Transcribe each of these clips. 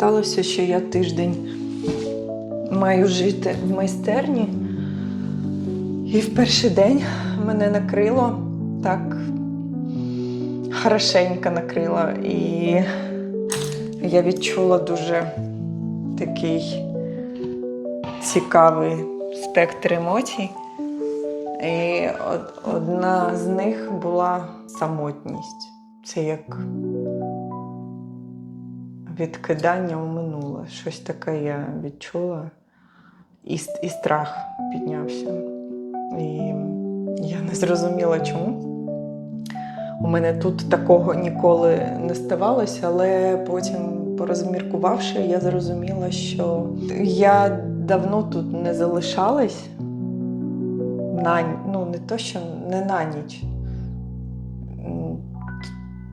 Сталося, що я тиждень маю жити в майстерні. І в перший день мене накрило так хорошенько накрило. І я відчула дуже такий цікавий спектр емоцій. І одна з них була самотність. Це як відкидання у минуле. Щось таке я відчула. І, і страх піднявся. І я не зрозуміла, чому. У мене тут такого ніколи не ставалося, але потім, порозміркувавши, я зрозуміла, що я давно тут не залишалась на ну не то, що не на ніч,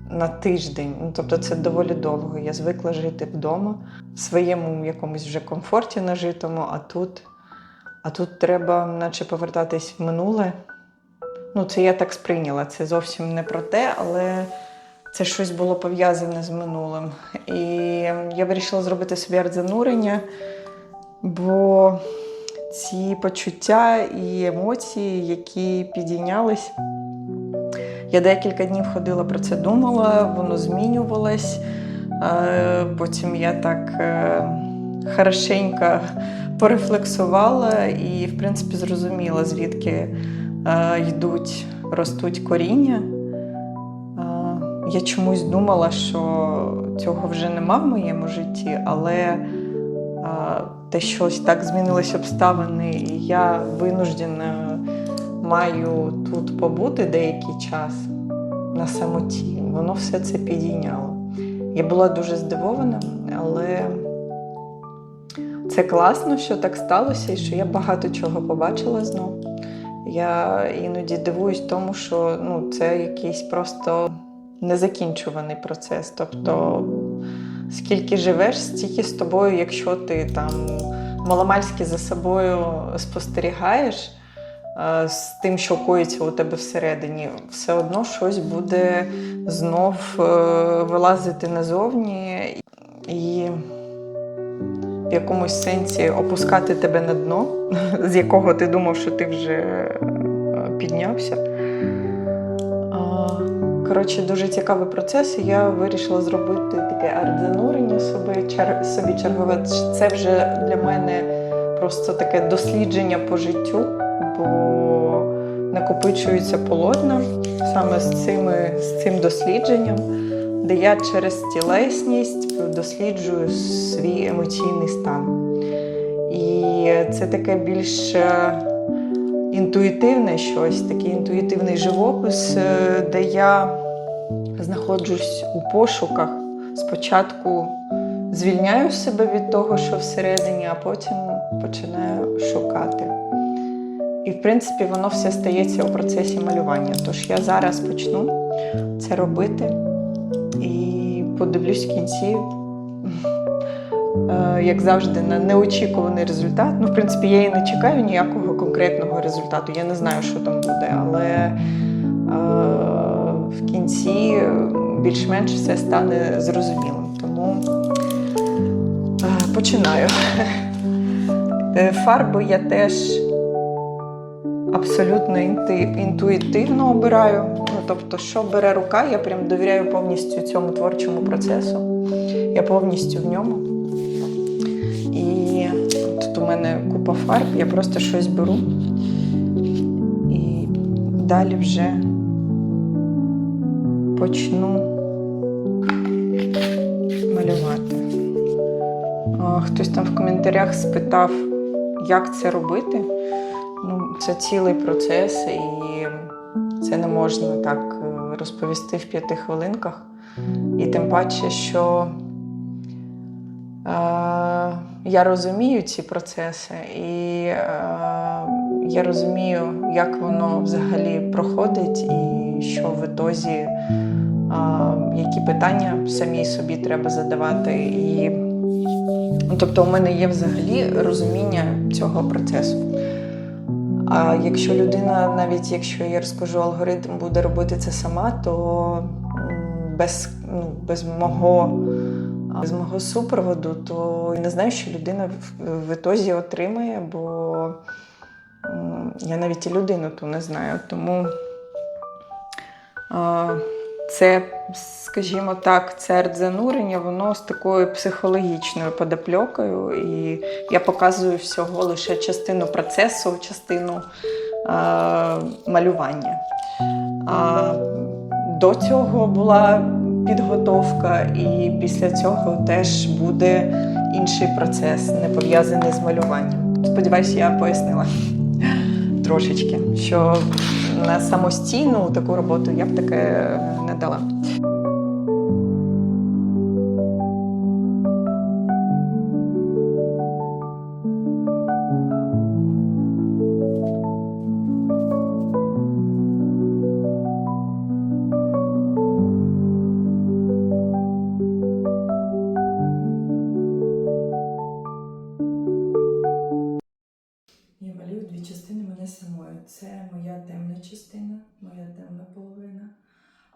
на тиждень. Ну, тобто це доволі довго. Я звикла жити вдома, в своєму якомусь вже комфорті нажитому, а тут, а тут треба, наче повертатись в минуле. Ну, це я так сприйняла. Це зовсім не про те, але це щось було пов'язане з минулим. І я вирішила зробити собі арт-занурення, бо ці почуття і емоції, які підійнялись. Я декілька днів ходила про це думала, воно змінювалось. Е, Потім я так е, хорошенько порефлексувала і, в принципі, зрозуміла, звідки е, йдуть, ростуть коріння. Я чомусь думала, що цього вже нема в моєму житті, але те щось так змінились обставини, і я винуждена маю тут побути деякий час на самоті. Воно все це підійняло. Я була дуже здивована, але це класно, що так сталося, і що я багато чого побачила знов. Я іноді дивуюсь тому, що ну, це якийсь просто незакінчуваний процес. Тобто скільки живеш, стільки з тобою, якщо ти там маломальськи за собою спостерігаєш з тим, що коїться у тебе всередині, все одно щось буде знов е, вилазити назовні і в якомусь сенсі опускати тебе на дно, з якого ти думав, що ти вже е, піднявся. Коротше, дуже цікавий процес. і Я вирішила зробити таке арт-занурення собі, чер- собі чергове. Це вже для мене просто таке дослідження по життю, бо накопичуються полотна саме з, цими, з цим дослідженням, де я через тілесність досліджую свій емоційний стан. І це таке більш е, інтуїтивне щось, такий інтуїтивний живопис, е, де я знаходжусь у пошуках. Спочатку звільняю себе від того, що всередині, а потім починаю шукати. І, в принципі, воно все стається у процесі малювання. Тож я зараз почну це робити і подивлюсь в кінці, е, як завжди, на неочікуваний результат. Ну, в принципі, я і не чекаю ніякого конкретного результату. Я не знаю, що там буде, але е, в кінці більш-менш все стане зрозумілим. Починаю. Е, Фарби я теж абсолютно інтуїтивно обираю. Ну, тобто, що бере рука, я прям довіряю повністю цьому творчому процесу. Я повністю в ньому. І тут у мене купа фарб, я просто щось беру. І далі вже почну Хтось там в коментарях спитав, як це робити. Ну, це цілий процес, і це не можна так е, розповісти в п'яти хвилинках. І тим паче, що е, я розумію ці процеси, і е, я розумію, як воно взагалі проходить, і що в ітозі, е, які питання самій собі треба задавати. І, тобто, у мене є взагалі розуміння цього процесу. А якщо людина, навіть якщо я розкажу алгоритм, буде робити це сама, то без, ну, без мого А з мого супроводу, то я не знаю, що людина в, ітозі отримає, бо я навіть і людину ту не знаю. Тому це, скажімо так, це арт-занурення, воно з такою психологічною подопльокою. І я показую всього лише частину процесу, частину а, малювання. А до цього була підготовка, і після цього теж буде інший процес, не пов'язаний з малюванням. Сподіваюся, я пояснила трошечки, що на самостійну таку роботу я б таке малюю дві частини мене самої. Це моя темна частина, моя темна половина,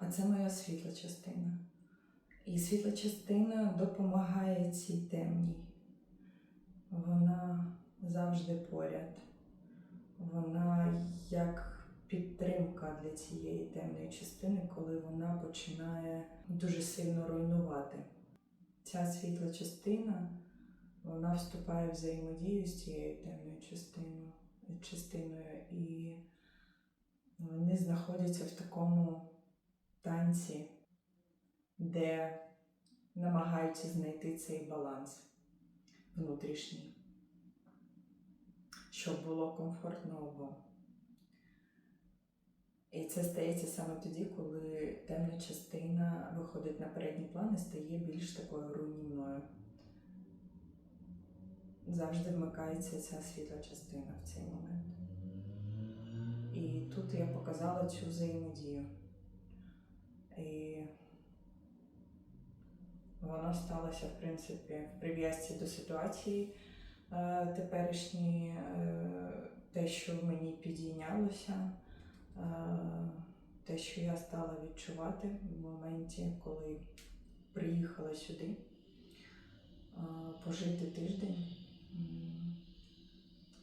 а це моя світла частина. І світла частина допомагає цій темній. Вона завжди поряд. Вона як підтримка для цієї темної частини, коли вона починає дуже сильно руйнувати. Ця світла частина вона вступає в взаємодію з цією темною частиною, частиною і вони знаходяться в такому танці, де намагаються знайти цей баланс внутрішній, щоб було комфортно обом. І це стається саме тоді, коли темна частина виходить на передній план і стає більш такою руйнівною завжди вмикається ця світла частина в цей момент. І тут я показала цю взаємодію. І воно сталося, в принципі, в прив'язці до ситуації е, теперішньої, е, те, що мені підійнялося, е, те, що я стала відчувати в моменті, коли приїхала сюди пожити тиждень.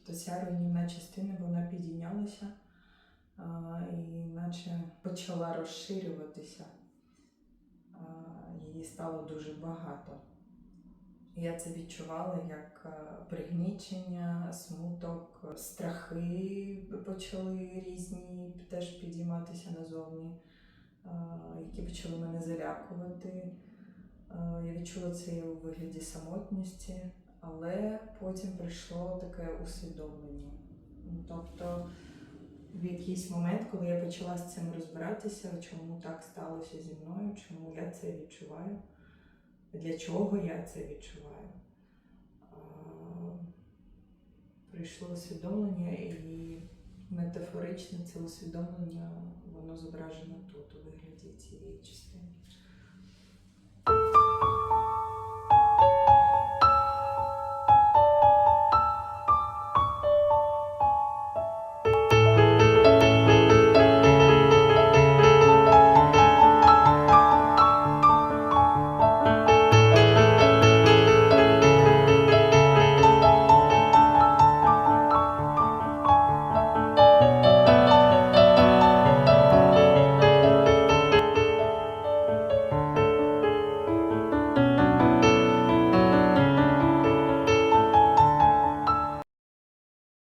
То ця руйнівна частина вона підійнялася і наче почала розширюватися. Її стало дуже багато. Я це відчувала як пригнічення, смуток, страхи почали різні теж підійматися назовні, які почали мене залякувати. Я відчула це у вигляді самотності, але потім прийшло таке усвідомлення. Тобто, в якийсь момент, коли я почала з цим розбиратися, чому так сталося зі мною, чому я це відчуваю, для чого я це відчуваю, прийшло усвідомлення і метафорично це усвідомлення, воно зображено тут, у вигляді цієї частини.